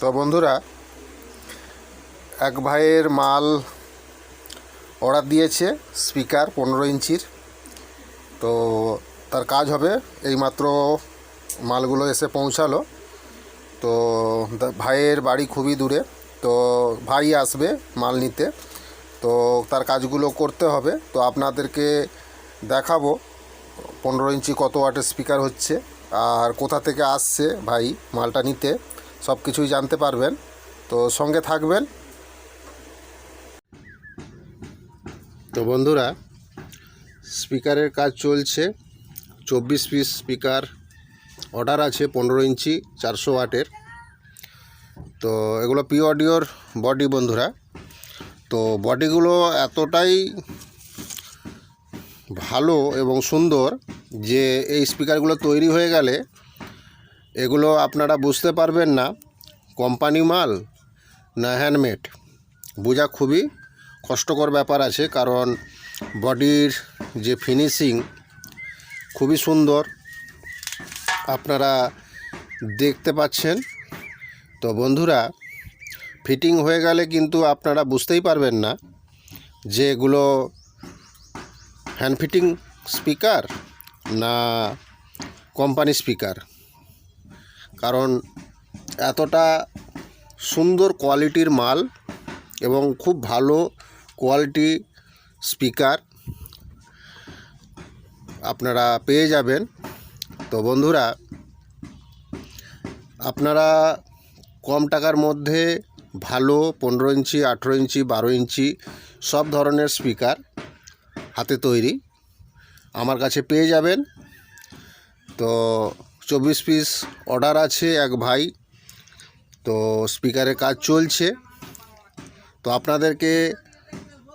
তো বন্ধুরা, এক ভাইয়ের মাল অর্ডার দিয়েছে স্পিকার পনেরো ইঞ্চির। তো তার কাজ হবে এইমাত্র মালগুলো এসে পৌঁছালো। তো ভাইয়ের বাড়ি খুবই দূরে, তো ভাই আসবে মাল নিতে। তো তার কাজগুলো করতে হবে। তো আপনাদেরকে দেখাবো পনেরো ইঞ্চি কত ওয়াটের স্পিকার হচ্ছে আর কোথা থেকে আসছে ভাই মালটা নিতে। সব কিছুই জানতে পারবেন। তো সঙ্গে থাকবেন। তো বন্ধুরা, স্পিকারের কাজ চলছে। চব্বিশ পিস স্পিকার অর্ডার আছে পনেরো ইঞ্চি, চারশো ওয়াটের। তো এগুলো পি অডিওর বডি বন্ধুরা। তো বডিগুলো এতটাই ভালো এবং সুন্দর যে এই স্পিকারগুলো তৈরি হয়ে গেলে এগুলো আপনারা বুঝতে পারবেন না। কোম্পানি মাল না হ্যান্ডমেড। বোঝা খুবই কষ্টকর ব্যাপার আছে কারণ বডির যে ফিনিশিং খুবই সুন্দর। আপনারা দেখতে পাচ্ছেন। তো বন্ধুরা, ফিটিং হয়ে গেলে কিন্তু আপনারা বুঝতেই পারবেন না যে এগুলো হ্যান্ড ফিটিং স্পিকার না কোম্পানি স্পিকার। কারণ এতটা সুন্দর কোয়ালিটির মাল এবং খুব ভালো কোয়ালিটি স্পিকার আপনারা পেয়ে যাবেন। তো বন্ধুরা, আপনারা কম টাকার মধ্যে ভালো পনেরো ইঞ্চি, আঠেরো ইঞ্চি, বারো ইঞ্চি সব ধরনের স্পিকার হাতে তৈরি আমার কাছে পেয়ে যাবেন। তো চব্বিশ পিস অর্ডার আছে এক ভাই। তো স্পিকারের কাজ চলছে। তো আপনাদেরকে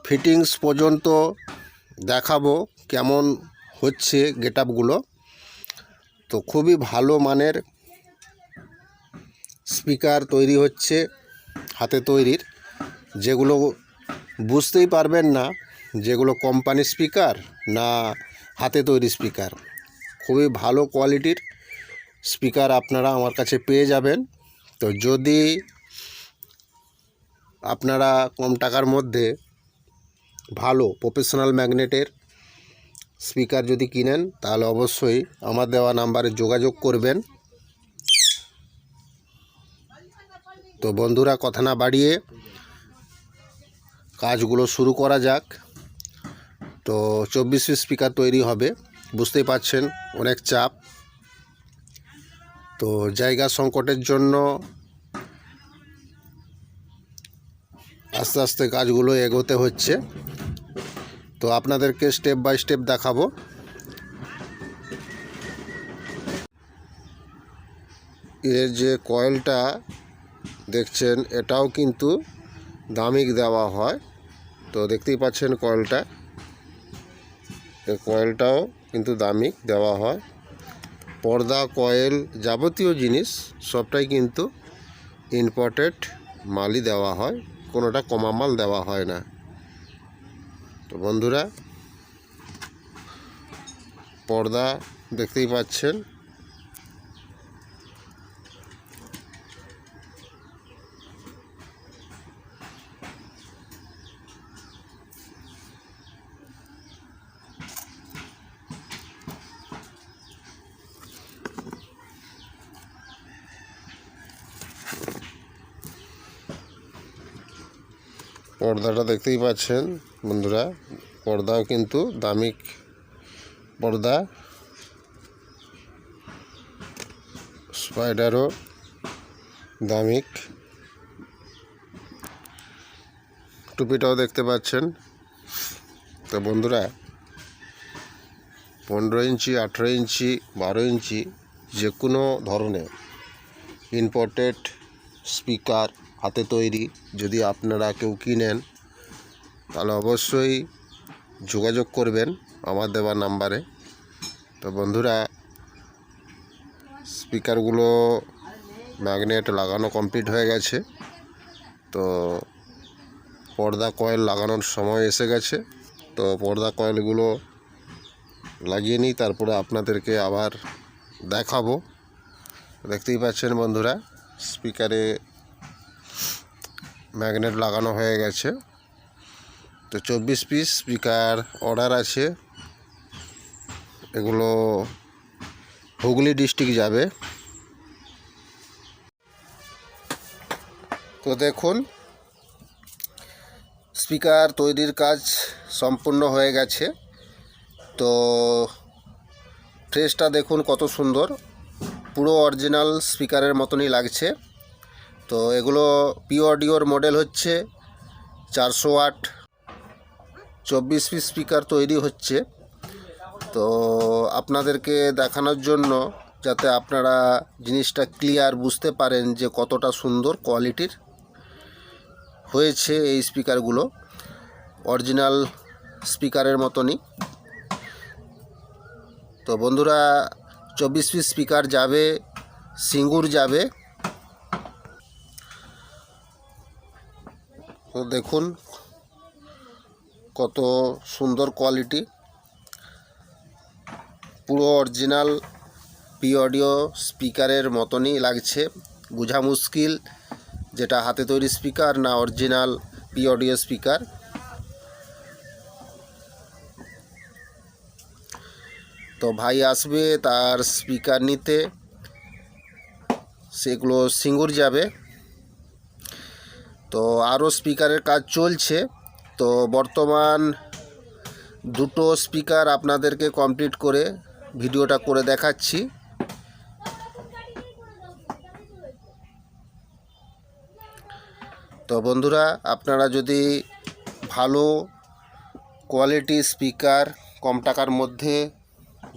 ফিটিংস পর্যন্ত দেখাবো কেমন হচ্ছে গেট তো খুবই ভালো মানের স্পিকার তৈরি হচ্ছে হাতে তৈরির। যেগুলো বুঝতেই পারবেন না যেগুলো কোম্পানি স্পিকার না হাতে তৈরি স্পিকার। খুবই ভালো কোয়ালিটির স্পিকার আপনারা আমার কাছে পেয়ে যাবেন। তো যদি আপনারা কম টাকার মধ্যে ভালো প্রফেশনাল ম্যাগনেটের স্পিকার যদি কিনেন, তাহলে অবশ্যই আমার দেওয়া নাম্বারে যোগাযোগ করবেন। তো বন্ধুরা, কথা না বাড়িয়ে কাজগুলো শুরু করা যাক। তো চব্বিশ স্পিকার তৈরি হবে, বুঝতেই পাচ্ছেন অনেক চাপ। তো জায়গা সংকটের জন্য আস্তে আস্তে কাজগুলো এগোতে হচ্ছে। তো আপনাদেরকে স্টেপ বাই স্টেপ দেখাবো। এর যে কয়েলটা দেখছেন, এটাও কিন্তু দামিক দেওয়া হয়। তো দেখতেই পাচ্ছেন কয়েলটা। কয়েলটাও কিন্তু দামিক দেওয়া হয়। পর্দা, কয়েল যাবতীয় জিনিস সবটাই কিন্তু ইম্পোর্টেড মালই দেওয়া হয়, কোনোটা কমা মাল দেওয়া হয় না। তো বন্ধুরা, পর্দা দেখতেই পাচ্ছেন। পর্দাটা দেখতেই পাচ্ছেন, বন্ধুরা। পর্দাও কিন্তু দামিক পর্দা। স্পাইডারও দামিক। টুপিটাও দেখতে পাচ্ছেন। তো বন্ধুরা, পনেরো ইঞ্চি, আঠেরো ইঞ্চি, বারো ইঞ্চি, যে কোনো ধরনের ইম্পোর্টেড স্পিকার হাতে তৈরি, যদি আপনারা কেউ কিনেন, তাহলে অবশ্যই যোগাযোগ করবেন আমার দেওয়া নাম্বারে। তো বন্ধুরা, স্পিকারগুলো ম্যাগনেট লাগানো কমপ্লিট হয়ে গেছে। তো পর্দা কয়েল লাগানোর সময় এসে গেছে। তো পর্দা কয়েলগুলো লাগিয়ে নিই, তারপরে আপনাদেরকে আবার দেখাবো। দেখতেই পাচ্ছেন বন্ধুরা, স্পিকারে ম্যাগনেট লাগানো হয়ে গেছে। তো চব্বিশ পিস স্পিকার অর্ডার আছে। এগুলো হুগলি ডিস্ট্রিক্ট যাবে। তো দেখুন স্পিকার তৈরির কাজ সম্পূর্ণ হয়ে গেছে। তো ফ্রেশটা দেখুন কত সুন্দর। পুরো অরিজিনাল স্পিকারের মতনই লাগছে। তো এগুলো পি অডিওর মডেল হচ্ছে, চারশো ওয়াট চব্বিশ পিস স্পিকার তৈরি হচ্ছে। তো আপনাদেরকে দেখানোর জন্য যাতে আপনারা জিনিসটা ক্লিয়ার বুঝতে পারেন যে কতটা সুন্দর কোয়ালিটির হয়েছে এই স্পিকারগুলো অরিজিনাল স্পিকারের মতনই। তো বন্ধুরা, চব্বিশ পিস স্পিকার যাবে, সিঙ্গুর যাবে তো দেখুন, কত সুন্দর কোয়ালিটি পুরো অরিজিনাল পি অডিও স্পিকারের মতনই লাগছে। বোঝা মুশকিল যেটা হাতে তৈরি স্পিকার না অরিজিনাল পি অডিও স্পিকার তো ভাই আসবে তার স্পিকার নিতে। সেগুলো সিঙ্গুর যাবে। তো আরও স্পিকারের কাজ চলছে। তো বর্তমান দুটো স্পিকার আপনাদেরকে কমপ্লিট করে ভিডিওটা করে দেখাচ্ছি। তো বন্ধুরা, আপনারা যদি ভালো কোয়ালিটি স্পিকার কম টাকার মধ্যে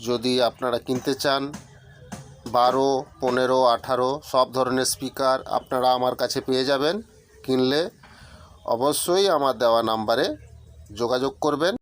যদি আপনারা কিনতে চান, বারো, পনেরো, আঠারো, সব ধরনের স্পিকার আপনারা আমার কাছে পেয়ে যাবেন। কিনলে অবশ্যই আমার দেওয়া নাম্বারে যোগাযোগ করবেন।